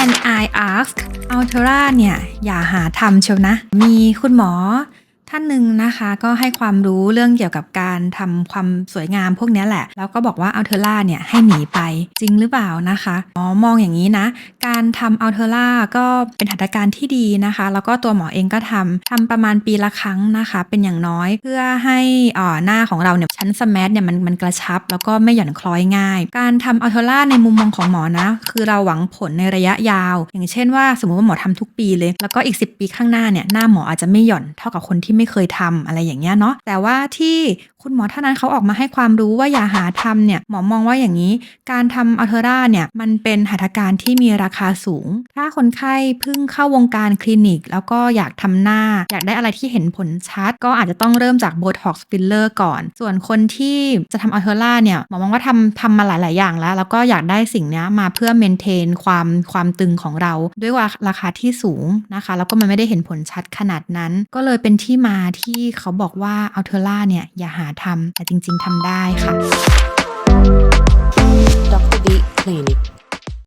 Can I ask Altera เนี่ย อย่าหาทำเชียวนะ มีคุณหมอ ท่านหนึ่งนะคะก็ให้ความรู้เรื่องเกี่ยวกับการทำความสวยงามพวกนี้แหละ แล้วก็บอกว่าอัลเทอร่าเนี่ยให้หนีไปจริงหรือเปล่านะคะอ๋อมองอย่างนี้นะ การทำอัลเทอร่าก็เป็นหัตถการที่ดีนะคะ แล้วก็ตัวหมอเองก็ทำทำประมาณปีละครั้งนะคะ เป็นอย่างน้อยเพื่อให้อ่าหน้าของเราเนี่ยชั้นสแมทเนี่ยมันมันกระชับ แล้วก็ไม่หย่อนคล้อยง่าย การทำอัลเทอร่าในมุมมองของหมอนะ คือเราหวังผลในระยะยาว อย่างเช่นว่าสมมติว่าหมอทำทุกปีเลย แล้วก็อีก 10 ปีข้างหน้าเนี่ยหน้าหมออาจจะไม่หย่อนเท่ากับคนที่ไม่เคยทำอะไรอย่างเงี้ยเนาะแต่ว่าที่คุณหมอท่านนั้นเขาออกมาให้ความรู้ว่าอย่าหาทำเนี่ยหมอมองว่าอย่างนี้ การทำอัลเทอร่าเนี่ยมันเป็นหัตถการที่มีราคาสูง ถ้าคนไข้เพิ่งเข้าวงการคลินิก แล้วก็อยากทำหน้า อยากได้อะไรที่เห็นผลชัด ก็อาจจะต้องเริ่มจากโบท็อกซ์ฟิลเลอร์ก่อน ส่วนคนที่จะทำอัลเทอร่าเนี่ยหมอมองว่าทำทำมาหลาย ๆ อย่างแล้ว แล้วก็อยากได้สิ่งนี้มาเพื่อเมนเทนความความตึงของเรา ด้วยว่าราคาที่สูงนะคะแล้วก็มันไม่ได้เห็นผลชัดขนาดนั้น ก็เลยเป็นที่มาที่เขาบอกว่าอัลเทอร่าเนี่ยอย่าหาทำแต่จริง ๆทำได้ค่ะ